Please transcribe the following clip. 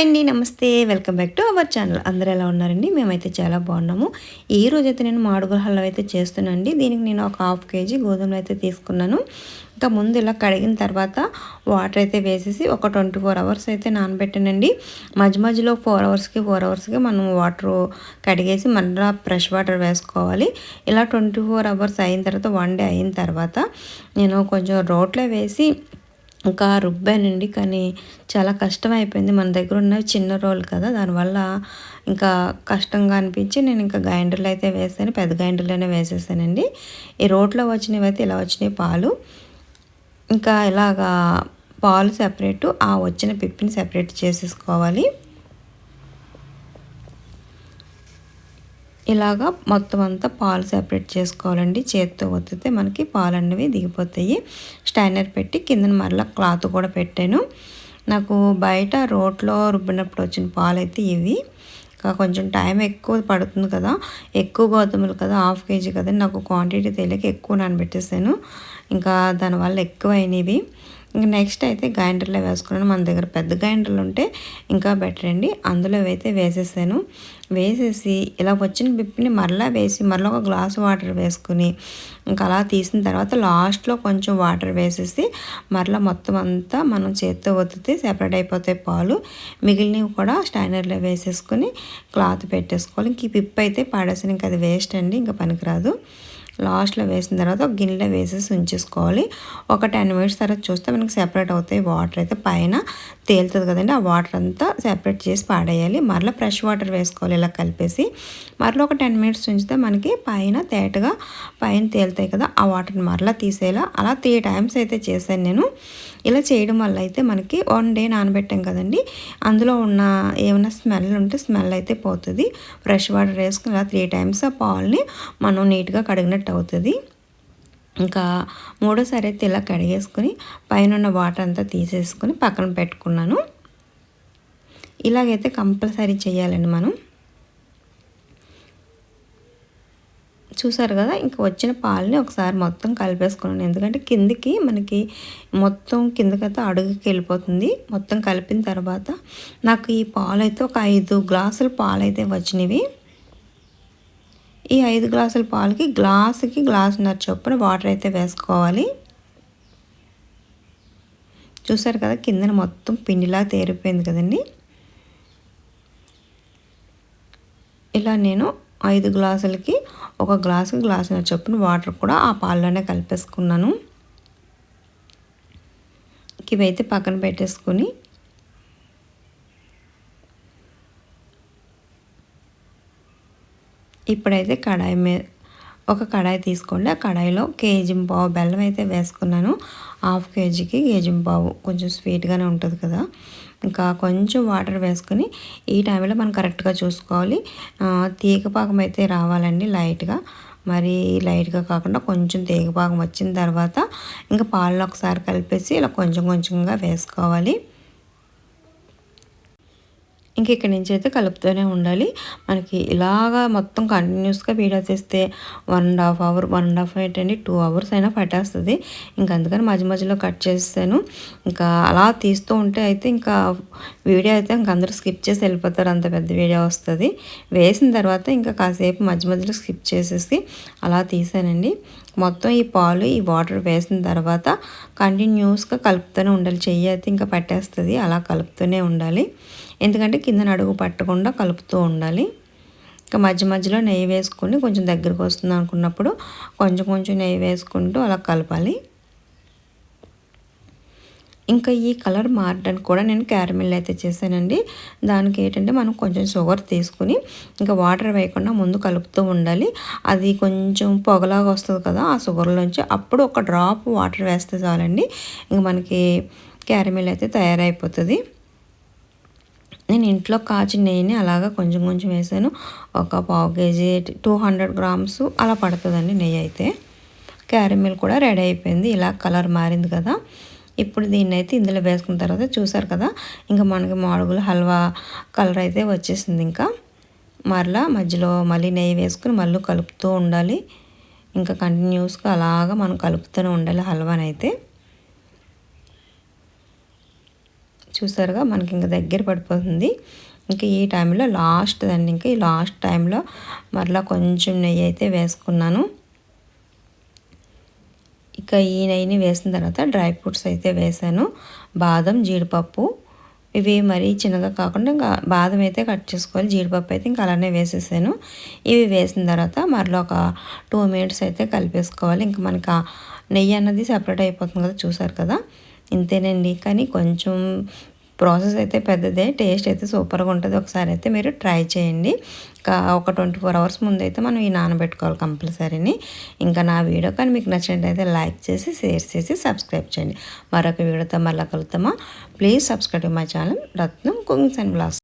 Hi అండి నమస్తే. Welcome back to our channel. అందరూ ఎలా ఉన్నారండి? మేమైతే చాలా బాగున్నాము. ఈ రోజు అయితే నేను మాడుగుల హల్వా అయితే చేస్తున్నానండి. దీనికి నేను ఒక హాఫ్ కేజీ గోధుమలు అయితే తీసుకున్నాను. ఇంకా ముందు ఇలా కడిగిన తర్వాత వాటర్ అయితే వేసేసి ఒక ట్వంటీ ఫోర్ అవర్స్ అయితే నానబెట్టానండి. మధ్య మధ్యలో ఫోర్ అవర్స్కి ఫోర్ అవర్స్కి మనం వాటర్ కడిగేసి మళ్ళీ ఫ్రెష్ వాటర్ వేసుకోవాలి. ఇలా ట్వంటీ ఫోర్ అవర్స్ అయిన తర్వాత వన్ డే అయిన తర్వాత నేను కొంచెం రోట్లో వేసి ఇంకా రుబ్బానండి కానీ చాలా కష్టం అయిపోయింది మన దగ్గర ఉన్న చిన్న రోల్ కదా దానివల్ల ఇంకా కష్టంగా అనిపించి నేను ఇంకా గ్రైండర్లు అయితే వేసాను పెద్ద గ్రైండర్లోనే వేసేసానండి. ఈ రోట్లో వచ్చినవి అయితే ఇలా వచ్చినాయి పాలు. ఇంకా ఇలాగా పాలు సెపరేటు ఆ వచ్చిన పిప్పిని సెపరేట్ చేసేసుకోవాలి. ఇలాగా మొత్తం అంతా పాలు సెపరేట్ చేసుకోవాలండి. చేతితో ఒత్తితే మనకి పాలు అనేవి దిగిపోతాయి. స్టైనర్ పెట్టి కింద మరలా క్లాత్ కూడా పెట్టాను. నాకు బయట రోట్లో రుబ్బినప్పుడు వచ్చిన పాలు అయితే ఇవి కొంచెం టైం ఎక్కువ పడుతుంది కదా. ఎక్కువ గోధుమలు కదా హాఫ్ కేజీ కదా. నాకు క్వాంటిటీ తెలియక ఎక్కువ నానబెట్టేసాను. ఇంకా దానివల్ల ఎక్కువ ఇంకా నెక్స్ట్ అయితే గ్రైండర్లో వేసుకున్నాను. మన దగ్గర పెద్ద గ్రైండర్లు ఉంటే ఇంకా బెటర్ అండి. అందులో అయితే వేసేసాను. వేసేసి ఇలా వచ్చిన బిప్పిని మరలా వేసి మరలా ఒక గ్లాస్ వాటర్ వేసుకుని ఇంకా అలా తీసిన తర్వాత లాస్ట్లో కొంచెం వాటర్ వేసేసి మరలా మొత్తం అంతా మనం చేత్తో ఒత్తితే సెపరేట్ అయిపోతాయి పాలు. మిగిలినవి కూడా స్టైనర్లో వేసేసుకుని క్లాత్ పెట్టేసుకోవాలి. ఇంక ఈ పిప్ అయితే పాడేసాను ఇంకా అది వేస్ట్ అండి. ఇంకా పనికిరాదు. లాస్ట్లో వేసిన తర్వాత ఒక గిన్నెలో వేసేసి ఉంచేసుకోవాలి. ఒక టెన్ మినిట్స్ తర్వాత చూస్తే మనకి సెపరేట్ అవుతాయి. వాటర్ అయితే పైన తేలుతుంది కదండి. ఆ వాటర్ అంతా సెపరేట్ చేసి పాడేయాలి. మరలా ఫ్రెష్ వాటర్ వేసుకోవాలి ఇలా కలిపేసి. మరలా ఒక టెన్ మినిట్స్ ఉంచితే మనకి పైన తేటగా పైన తేలుతాయి కదా ఆ వాటర్ని మరలా తీసేలా. అలా త్రీ టైమ్స్ అయితే చేశాను నేను. ఇలా చేయడం వల్ల అయితే మనకి వన్ డే నానబెట్టాం కదండి. అందులో ఉన్న ఏమైనా స్మెల్ ఉంటే స్మెల్ అయితే పోతుంది. ఫ్రెష్ వాటర్ వేసుకుని ఇలా త్రీ టైమ్స్ ఆ పాల్ని మనం నీట్గా కడిగినట్టు అవుతుంది. ఇంకా మూడోసారి అయితే ఇలా కడిగేసుకొని పైన ఉన్న వాటర్ అంతా తీసేసుకొని పక్కన పెట్టుకున్నాను. ఇలాగైతే కంపల్సరీ చేయాలండి మనం. చూసారు కదా ఇంకా వచ్చిన పాలని ఒకసారి మొత్తం కలిపేసుకున్నాను. ఎందుకంటే కిందికి మనకి మొత్తం కిందకైతే అడుగుకి వెళ్ళిపోతుంది. మొత్తం కలిపిన తర్వాత నాకు ఈ పాలు అయితే ఒక ఐదు గ్లాసుల పాలు అయితే వచ్చినవి. ఈ ఐదు గ్లాసుల పాలకి గ్లాసుకి గ్లాసున్నర చొప్పున వాటర్ అయితే వేసుకోవాలి. చూసారు కదా కిందన మొత్తం పిండిలా తేరిపోయింది కదండి. ఇలా నేను ఐదు గ్లాసులకి ఒక గ్లాసు గ్లాసున్నర చొప్పున వాటర్ కూడా ఆ పాల్లోనే కలిపేసుకున్నాను. ఇవైతే పక్కన పెట్టేసుకొని ఇప్పుడైతే కడాయి మీద ఒక కడాయి తీసుకోండి. ఆ కడాయిలో కేజీ పావు బెల్లం అయితే వేసుకున్నాను. హాఫ్ కేజీకి కేజీ పావు. కొంచెం స్వీట్గానే ఉంటుంది కదా. ఇంకా కొంచెం వాటర్ వేసుకొని ఈ టైంలో మనం కరెక్ట్గా చూసుకోవాలి. తీగపాకం అయితే రావాలండి లైట్గా. మరి లైట్గా కాకుండా కొంచెం తీగపాకం వచ్చిన తర్వాత ఇంకా పాలలో ఒకసారి కలిపేసి ఇలా కొంచెం కొంచెంగా వేసుకోవాలి. ఇంక ఇక్కడి నుంచి అయితే కలుపుతూనే ఉండాలి. మనకి ఇలాగా మొత్తం కంటిన్యూస్గా వీడియో తీస్తే one and half hour one and half ఏంటండి టూ అవర్స్ అయినా పట్టేస్తుంది. ఇంకా అందుకని మధ్య మధ్యలో కట్ చేస్తాను ఇంకా అలా తీస్తూ ఉంటే అయితే ఇంకా వీడియో అయితే ఇంక అందరూ స్కిప్ చేసి వెళ్ళిపోతారు. అంత పెద్ద వీడియో వస్తుంది. వేసిన తర్వాత ఇంకా కాసేపు మధ్య మధ్యలో స్కిప్ చేసేసి అలా తీసానండి. మొత్తం ఈ పాలు ఈ వాటర్ వేసిన తర్వాత కంటిన్యూస్గా కలుపుతూనే ఉండాలి. చెయ్యి అయితే ఇంకా పట్టేస్తుంది. అలా కలుపుతూనే ఉండాలి. ఎందుకంటే కింద అడుగు పట్టకుండా కలుపుతూ ఉండాలి. ఇంకా మధ్య మధ్యలో నెయ్యి వేసుకొని కొంచెం దగ్గరకు వస్తుంది అనుకున్నప్పుడు కొంచెం కొంచెం నెయ్యి వేసుకుంటూ అలా కలపాలి. ఇంకా ఈ కలర్ మారడానికి కూడా నేను క్యారమిల్ అయితే చేశానండి. దానికి ఏంటంటే మనం కొంచెం షుగర్ తీసుకుని ఇంకా వాటర్ వేయకుండా ముందు కలుపుతూ ఉండాలి. అది కొంచెం పొగలాగా వస్తుంది కదా ఆ షుగర్లోంచి అప్పుడు ఒక డ్రాప్ వాటర్ వేస్తే చాలండి. ఇంకా మనకి క్యారమిల్ అయితే తయారైపోతుంది. నేను ఇంట్లో కాచిన నెయ్యిని అలాగా కొంచెం కొంచెం వేసాను. ఒక పావు కేజీ టూ హండ్రెడ్ గ్రామ్స్ అలా పడుతుందండి నెయ్యి అయితే. క్యారమిల్ కూడా రెడీ అయిపోయింది. ఇలా కలర్ మారింది కదా. ఇప్పుడు దీన్ని అయితే ఇందులో వేసుకున్న తర్వాత చూసారు కదా ఇంకా మనకి మాడుగుల హల్వా కలర్ అయితే వచ్చేసింది ఇంకా. మరలా మధ్యలో మళ్ళీ నెయ్యి వేసుకుని మళ్ళీ కలుపుతూ ఉండాలి. ఇంకా కంటిన్యూస్గా అలాగా మనం కలుపుతూనే ఉండాలి హల్వానైతే. చూసారుగా మనకి ఇంకా దగ్గర పడిపోతుంది. ఇంకా ఈ టైంలో లాస్ట్ దాన్ని ఇంకా ఈ లాస్ట్ టైంలో మరలా కొంచెం నెయ్యి అయితే వేసుకున్నాను. ఇక ఈ నెయ్యిని వేసిన తర్వాత డ్రై ఫ్రూట్స్ అయితే వేసాను. బాదం జీడిపప్పు ఇవి మరీ చిన్నగా కాకుండా ఇంకా బాదం అయితే కట్ చేసుకోవాలి. జీడిపప్పు అయితే ఇంకా అలానే వేసేసాను. ఇవి వేసిన తర్వాత మరలో ఒక టూ మినిట్స్ అయితే కలిపేసుకోవాలి. ఇంకా మనకి నెయ్యి అన్నది సపరేట్ అయిపోతుంది కదా చూసారు కదా. ఇంతేనండి. కానీ కొంచెం ప్రాసెస్ అయితే పెద్దదే టేస్ట్ అయితే సూపర్గా ఉంటుంది. ఒకసారి అయితే మీరు ట్రై చేయండి. ఒక ట్వంటీ ఫోర్ అవర్స్ ముందు అయితే మనం ఈ నానబెట్టుకోవాలి కంపల్సరీని. ఇంకా నా వీడియో కానీ మీకు నచ్చినట్టయితే లైక్ చేసి షేర్ చేసి సబ్స్క్రైబ్ చేయండి. మరొక వీడియోతో మళ్ళీ కలుగుతామా please subscribe my channel Ratnam cookings and blogs